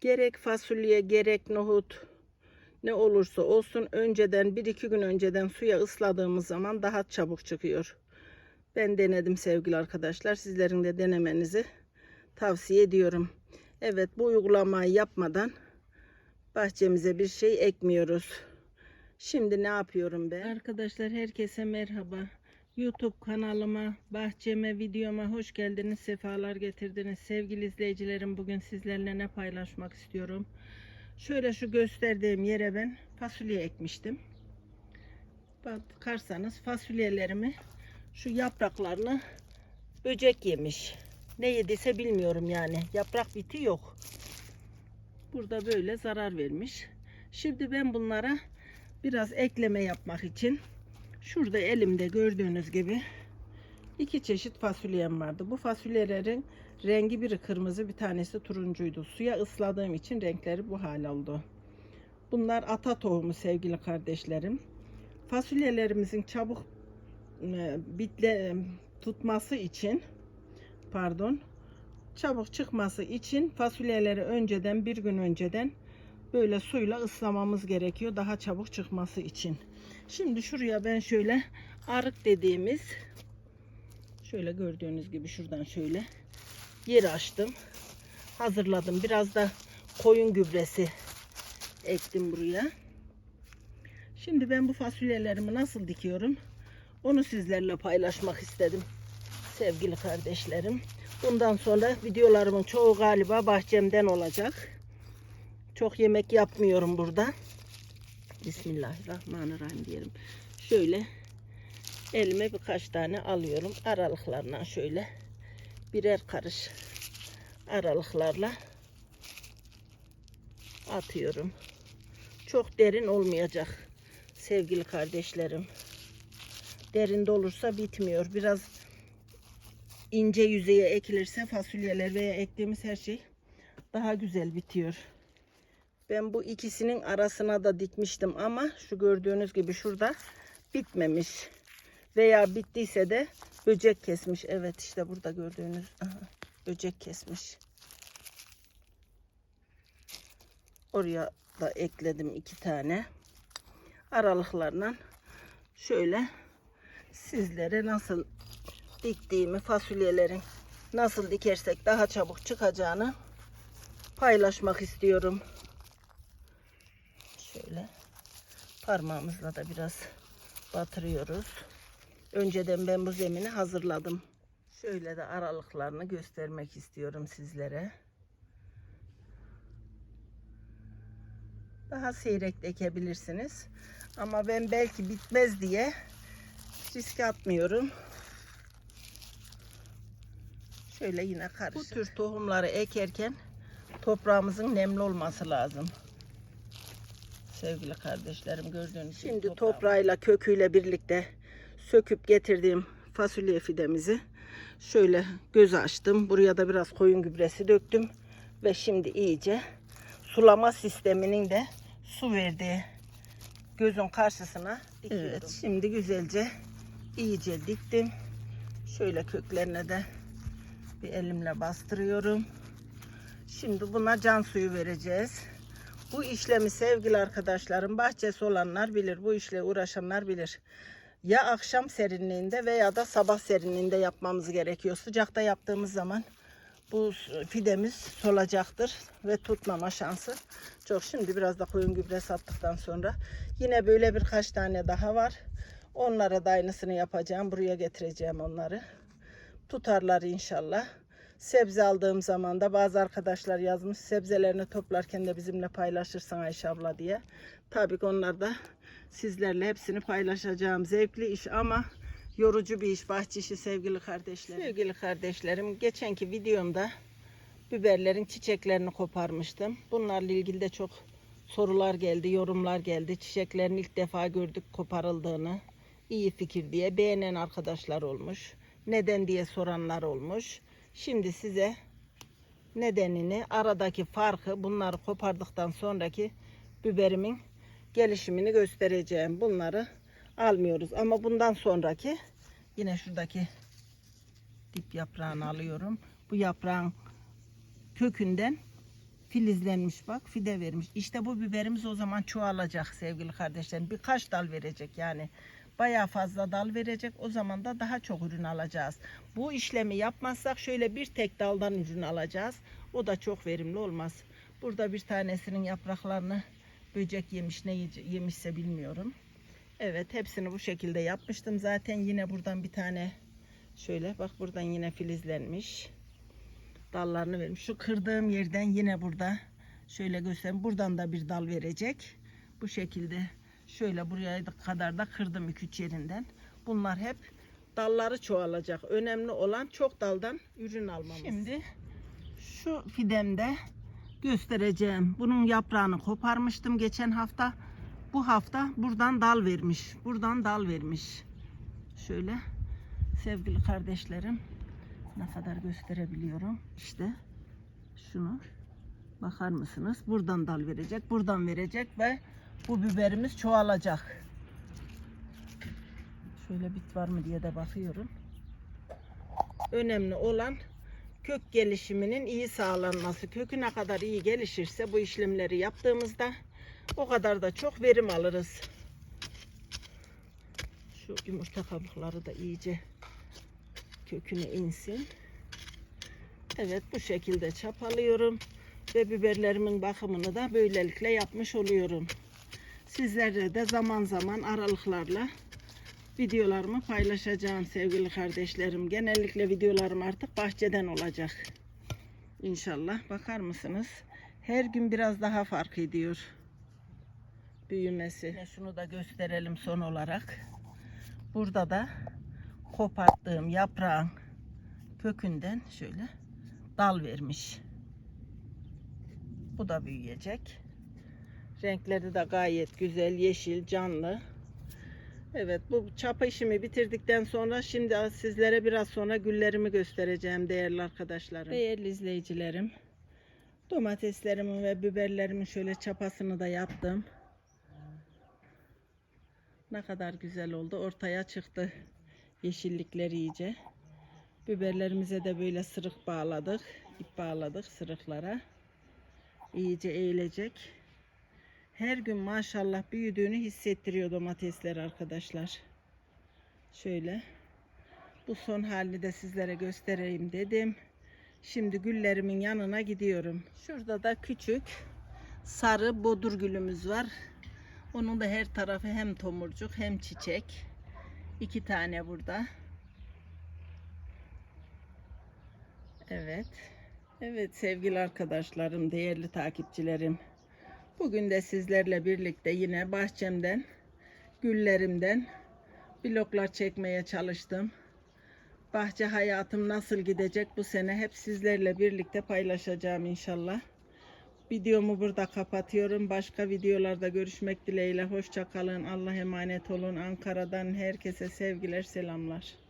Gerek fasulye gerek nohut ne olursa olsun önceden bir iki gün önceden suya ısladığımız zaman daha çabuk çıkıyor. Ben denedim sevgili arkadaşlar. Sizlerin de denemenizi tavsiye ediyorum. Evet bu uygulamayı yapmadan bahçemize bir şey ekmiyoruz. Şimdi ne yapıyorum ben? Arkadaşlar herkese merhaba. YouTube kanalıma, bahçeme, videoma hoş geldiniz, sefalar getirdiniz. Sevgili izleyicilerim bugün sizlerle ne paylaşmak istiyorum. Şöyle şu gösterdiğim yere ben fasulye ekmiştim. Bakarsanız fasulyelerimi şu yapraklarını böcek yemiş. Ne yediyse bilmiyorum yani. Yaprak biti yok. Burada böyle zarar vermiş. Şimdi ben bunlara biraz ekleme yapmak için şurada elimde gördüğünüz gibi iki çeşit fasulyem vardı. Bu fasulyelerin rengi biri kırmızı bir tanesi turuncuydu. Suya ısladığım için renkleri bu hal oldu. Bunlar ata tohumu sevgili kardeşlerim. Fasulyelerimizin çabuk e, bitle tutması için pardon çabuk çıkması için fasulyeleri önceden bir gün önceden böyle suyla ıslamamız gerekiyor daha çabuk çıkması için. Şimdi şuraya ben şöyle arık dediğimiz şöyle gördüğünüz gibi şuradan şöyle yer açtım. Hazırladım. Biraz da koyun gübresi ektim buraya. Şimdi ben bu fasulyelerimi nasıl dikiyorum? Onu sizlerle paylaşmak istedim. Sevgili kardeşlerim. Bundan sonra videolarımın çoğu galiba bahçemden olacak. Çok yemek yapmıyorum burada. Bismillahirrahmanirrahim diyelim. Şöyle elime birkaç tane alıyorum. Aralıklarından şöyle birer karış aralıklarla atıyorum. Çok derin olmayacak sevgili kardeşlerim. Derinde olursa bitmiyor. Biraz ince yüzeye ekilirse fasulyeler veya ektiğimiz her şey daha güzel bitiyor. Ben bu ikisinin arasına da dikmiştim ama şu gördüğünüz gibi şurada bitmemiş. Veya bittiyse de böcek kesmiş. Evet işte burada gördüğünüz böcek kesmiş. Oraya da ekledim iki tane. Aralıklarla şöyle sizlere nasıl diktiğimi fasulyelerin nasıl dikersek daha çabuk çıkacağını paylaşmak istiyorum. Şöyle parmağımızla da biraz batırıyoruz. Önceden ben bu zemini hazırladım. Şöyle de aralıklarını göstermek istiyorum sizlere. Daha seyrek ekebilirsiniz. Ama ben belki bitmez diye riske atmıyorum. Şöyle yine karışık. Bu tür tohumları ekerken toprağımızın nemli olması lazım. Sevgili kardeşlerim gördüğünüz gibi Şimdi toprağıyla köküyle birlikte söküp getirdiğim fasulye fidemizi şöyle göz açtım. Buraya da biraz koyun gübresi döktüm ve şimdi iyice sulama sisteminin de su verdiği gözün karşısına dikiyorum. Evet, şimdi güzelce iyice diktim. Şöyle köklerine de bir elimle bastırıyorum. Şimdi buna can suyu vereceğiz. Bu işlemi sevgili arkadaşlarım bahçesi olanlar bilir. Bu işle uğraşanlar bilir. Ya akşam serinliğinde veya da sabah serinliğinde yapmamız gerekiyor. Sıcakta yaptığımız zaman bu fidemiz solacaktır ve tutmama şansı çok. Şimdi biraz da koyun gübresi attıktan sonra yine böyle birkaç tane daha var. Onlara da aynısını yapacağım. Buraya getireceğim onları. Tutarlar inşallah. Sebze aldığım zaman da bazı arkadaşlar yazmış sebzelerini toplarken de bizimle paylaşırsan Ayşe abla diye. Tabii ki onlar da sizlerle hepsini paylaşacağım. Zevkli iş ama yorucu bir iş bahçe sevgili kardeşlerim. Sevgili kardeşlerim geçenki videomda biberlerin çiçeklerini koparmıştım. Bunlarla ilgili de çok sorular geldi, yorumlar geldi. Çiçeklerin ilk defa gördük koparıldığını. iyi fikir diye beğenen arkadaşlar olmuş. Neden diye soranlar olmuş. Şimdi size nedenini, aradaki farkı, bunları kopardıktan sonraki biberimin gelişimini göstereceğim. Bunları almıyoruz ama bundan sonraki yine şuradaki dip yaprağını alıyorum. Bu yaprağın kökünden filizlenmiş bak fide vermiş. İşte bu biberimiz o zaman çoğalacak sevgili kardeşlerim. Birkaç dal verecek yani. Bayağı fazla dal verecek. O zaman da daha çok ürün alacağız. Bu işlemi yapmazsak şöyle bir tek daldan ürün alacağız. O da çok verimli olmaz. Burada bir tanesinin yapraklarını böcek yemiş ne yemişse bilmiyorum. Evet hepsini bu şekilde yapmıştım. Zaten yine buradan bir tane şöyle bak buradan yine filizlenmiş. Dallarını vermiş. Şu kırdığım yerden yine burada şöyle göstereyim. Buradan da bir dal verecek. Bu şekilde şöyle buraya kadar da kırdım 2-3 yerinden. Bunlar hep dalları çoğalacak. Önemli olan çok daldan ürün almamız. Şimdi şu fidemde göstereceğim. Bunun yaprağını koparmıştım geçen hafta. Bu hafta buradan dal vermiş. Buradan dal vermiş. Şöyle sevgili kardeşlerim ne kadar gösterebiliyorum. İşte şunu bakar mısınız? Buradan dal verecek, buradan verecek ve bu biberimiz çoğalacak. Şöyle bit var mı diye de bakıyorum. Önemli olan kök gelişiminin iyi sağlanması. Kökü ne kadar iyi gelişirse bu işlemleri yaptığımızda o kadar da çok verim alırız. Şu yumurta kabukları da iyice köküne insin. Evet bu şekilde çapalıyorum ve biberlerimin bakımını da böylelikle yapmış oluyorum. Sizlerle de zaman zaman aralıklarla videolarımı paylaşacağım sevgili kardeşlerim. Genellikle videolarım artık bahçeden olacak. İnşallah bakar mısınız? Her gün biraz daha fark ediyor büyümesi. Şunu da gösterelim son olarak. Burada da koparttığım yaprağın kökünden şöyle dal vermiş. Bu da büyüyecek. Renkleri de gayet güzel, yeşil, canlı. Evet bu çapa işimi bitirdikten sonra şimdi sizlere biraz sonra güllerimi göstereceğim değerli arkadaşlarım. Değerli izleyicilerim. Domateslerimin ve biberlerimin şöyle çapasını da yaptım. Ne kadar güzel oldu. Ortaya çıktı yeşillikler iyice. Biberlerimize de böyle sırık bağladık. ip bağladık sırıklara. İyice eğilecek. Her gün maşallah büyüdüğünü hissettiriyor domatesler arkadaşlar. Şöyle. Bu son halini de sizlere göstereyim dedim. Şimdi güllerimin yanına gidiyorum. Şurada da küçük sarı bodur gülümüz var. Onun da her tarafı hem tomurcuk hem çiçek. İki tane burada. Evet. Evet sevgili arkadaşlarım, değerli takipçilerim. Bugün de sizlerle birlikte yine bahçemden, güllerimden bloklar çekmeye çalıştım. Bahçe hayatım nasıl gidecek bu sene hep sizlerle birlikte paylaşacağım inşallah. Videomu burada kapatıyorum. Başka videolarda görüşmek dileğiyle. Hoşça kalın. Allah emanet olun. Ankara'dan herkese sevgiler, selamlar.